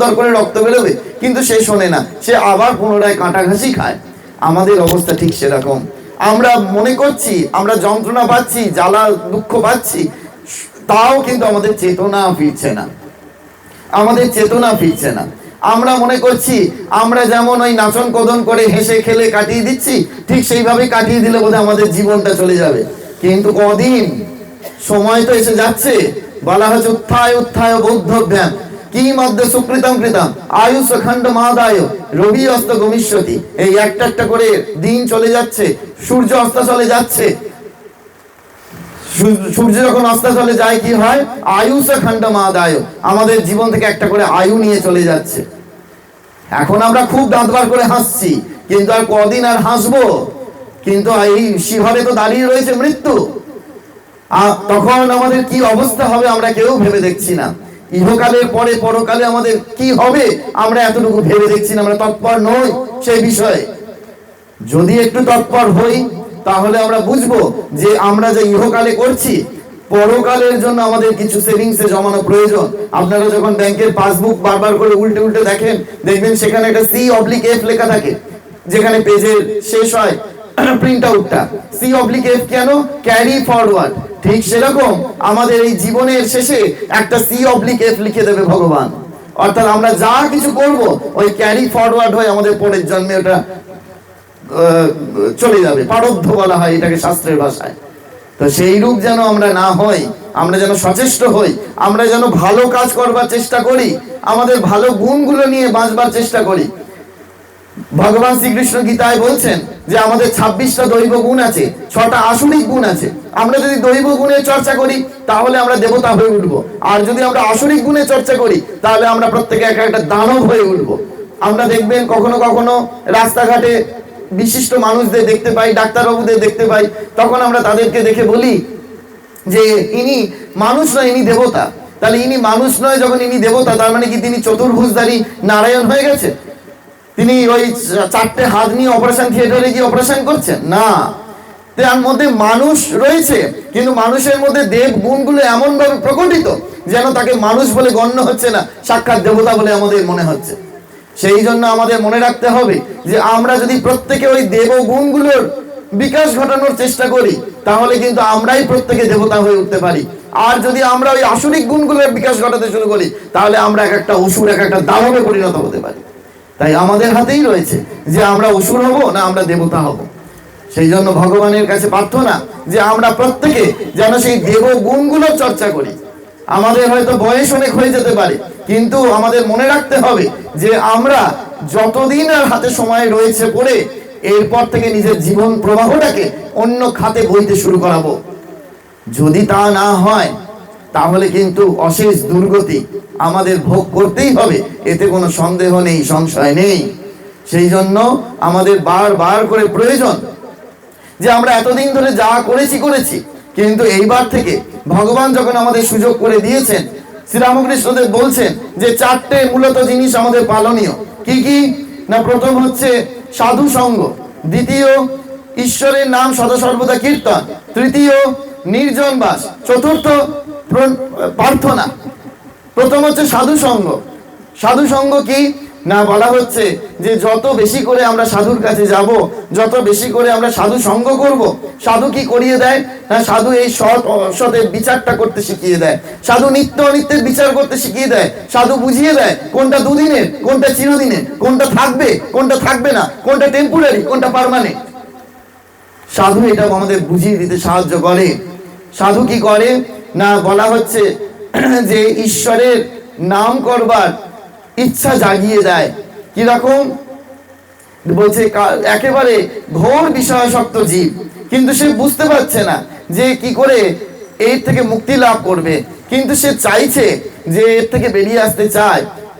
করে রক্ত বেরোবে, কিন্তু সে শোনে না। সে আবার পুনরায় কাঁটা ঘাসি খায়। আমাদের অবস্থা ঠিক সেরকম। আমরা মনে করছি, আমরা যন্ত্রণা পাচ্ছি, জ্বালা, দুঃখ পাচ্ছি, তাও কিন্তু আমাদের চেতনা ফিরছে না। আমাদের চেতনা ফিরছে না। আমরা মনে করছি, আমরা যেমন ওই নাচন কদন করে হেসে খেলে কাটিয়ে দিচ্ছি, ঠিক সেইভাবে কাটিয়ে দিলে বোধহয় আমাদের জীবনটা চলে যাবে। কিন্তু কদিন? সময় তো এসে যাচ্ছে। বলা হচ্ছে উত্থায় উত্থায় বৌদ্ধভ্যাম কি মধ্যে সুকৃতম কৃতম? আয়ুষ খণ্ড মাদায় রবি অস্ত গমিষ্যতি। এই একটা একটা করে দিন চলে যাচ্ছে, সূর্য অস্ত চলে যাচ্ছে। সূর্য যখন অস্তাচলে যায়, কি হয়? আয়ুষ খণ্ড মাদায় আমাদের জীবন থেকে একটা করে আয়ু নিয়ে চলে যাচ্ছে। এখন আমরা খুব দাঁত বার করে হাসছি, কিন্তু আর কদিন আর হাসবো? কিন্তু এই শিহরে তো দাঁড়িয়ে রয়েছে মৃত্যু। আর তখন আমাদের কি অবস্থা হবে আমরা কেউ ভেবে দেখছি না। ইহকালের পরে, পরকালে আমাদের কি হবে? আমরা এতটুকু ভেবে দেখছি না, আমরা তৎপর নই সেই বিষয়ে। যদি একটু তৎপর হই, তাহলে আমরা বুঝব যে আমরা যে ইহকালে করছি, পরকালের জন্য আমাদের কিছু সেভিংসে জমানো প্রয়োজন। আপনারা যখন ব্যাংকের পাসবুক বারবার করে উল্টে উল্টে দেখেন, দেখবেন সেখানে একটা সি অবলিক এফ লেখা থাকে, যেখানে পেজের শেষ হয় প্রিন্ট আউটটা সি অবলিক এফ কেন? ক্যারি ফরওয়ার্ড ঠিক সেরকম আমাদের এই জীবনের শেষে একটা সি অবলিক এফ লিখে দেবে ভগবান। অর্থাৎ আমরা যা কিছু করব, ওই ক্যারি ফরওয়ার্ড হয়ে আমাদের পরের জন্মে ওটা চলে যাবে। পারব্ধ বলা হয় এটাকে শাস্ত্রের ভাষায়। তো সেই রূপ যেন আমরা না হই, আমরা যেন সচেষ্ট হই, আমরা যেন ভালো কাজ করবার চেষ্টা করি, আমাদের ভালো গুণগুলো নিয়ে বাঁচবার চেষ্টা করি ভগবান শ্রীকৃষ্ণ গীতায় বলছেন যে আমাদের ছাব্বিশটা দৈব গুণ আছে, ছটা আসরিক গুণ আছে। আমরা যদি দৈব গুণের চর্চা করি, তাহলে আমরা দেবতা হয়ে উঠবো। আর যদি আমরা আসরিক গুণের চর্চা করি, তাহলে আমরা প্রত্যেকে এক একটা দানব হয়ে উঠবো। আমরা দেখবেন কখনো কখনো রাস্তাঘাটে বিশিষ্ট মানুষদের দেখতে পাই, ডাক্তারবাবুদের দেখতে পাই, তখন আমরা তাদেরকে দেখে বলি যে ইনি মানুষ নয়, ইনি দেবতা। তাহলে ইনি মানুষ নয় যখন ইনি দেবতা, তার মানে কি তিনি চতুর্ভুজধারী নারায়ণ হয়ে গেছে তিনি ওই চারটে হাত নিয়ে অপারেশন থিয়েটারে গিয়ে অপারেশন করছেন? না। তার মধ্যে মানুষ রয়েছে, কিন্তু মানুষের মধ্যে দেব গুণগুলো এমন ভাবে প্রকটিত যেন তাকে মানুষ বলে গণ্য হচ্ছে না, সাক্ষাৎ দেবতা বলে আমাদের মনে হচ্ছে। সেই জন্য আমাদের মনে রাখতে হবে যে আমরা যদি প্রত্যেকে ওই দেব গুণগুলোর বিকাশ ঘটানোর চেষ্টা করি, তাহলে কিন্তু আমরাই প্রত্যেকে দেবতা হয়ে উঠতে পারি। আর যদি আমরা ওই আসরিক গুণগুলোর বিকাশ ঘটাতে শুরু করি, তাহলে আমরা এক একটা অসুর, এক একটা দানবে পরিণত হতে পারি। তাই আমাদের হাতেই রয়েছে যে আমরা অসুর হব না আমরা দেবতা হব। সেই জন্য ভগবানের কাছে প্রার্থনা যে আমরা প্রত্যেকে যেন সেই দেব গুণগুলো চর্চা করি। আমাদের হয়তো বয়স অনেক হয়ে যেতে পারে, কিন্তু আমাদের মনে রাখতে হবে যে আমরা যতদিন আর হাতে সময় রয়েছে পড়ে, এরপর থেকে নিজের জীবন প্রবাহটাকে অন্য খাতে বইতে শুরু করাবো। যদি তা না হয়, তাহলে কিন্তু অশেষ দুর্গতি আমাদের ভোগ করতেই হবে, এতে কোনো সন্দেহ নেই, সংশয় নেই। সেই জন্য আমাদের বারবার করে প্রয়োজন যে আমরা এতদিন ধরে যা করেছি করেছি। কিন্তু এইবার থেকে ভগবান যখন আমাদের সুযোগ করে দিয়েছেন, শ্রীরামকৃষ্ণদেব বলছেন যে চারটে মূলত জিনিস আমাদের পালনীয়। কি কি? না, প্রথম হচ্ছে সাধু সঙ্গ, দ্বিতীয় ঈশ্বরের নাম সদসর্বদা কীর্তন, তৃতীয় নির্জন বাস, চতুর্থ প্রার্থনা। প্রথম হচ্ছে সাধু সঙ্গ। সাধু সঙ্গ কি? না, বলা হচ্ছে যে যত বেশি করে আমরা সাধুর কাছে যাব, যত বেশি করে আমরা সাধু সঙ্গ করব, সাধু কি করিয়ে দেয়? না, সাধু এই সৎ অসতের বিচারটা করতে শিখিয়ে দেয়। সাধু নিত্য অনিত্যের বিচার করতে শিখিয়ে দেয়। সাধু বুঝিয়ে দেয় কোনটা দুদিনের, কোনটা চিরদিনের, কোনটা থাকবে কোনটা থাকবে না, কোনটা টেম্পোরারি কোনটা পার্মানেন্ট সাধু এটা আমাদের বুঝিয়ে দিতে সাহায্য করে। সাধু কি করে? না, বলা হচ্ছে যে ঈশ্বরের নাম করবার ইচ্ছা জাগিয়ে দেয়। কীরকম বলছে একেবারে ঘোর বিষয়াসক্ত জীব। কিন্তু সে বুঝতে পারছে না যে কি করে এর থেকে মুক্তি লাভ করবে। কিন্তু সে চাইছে যে এর থেকে বেরিয়ে আসতে চায়।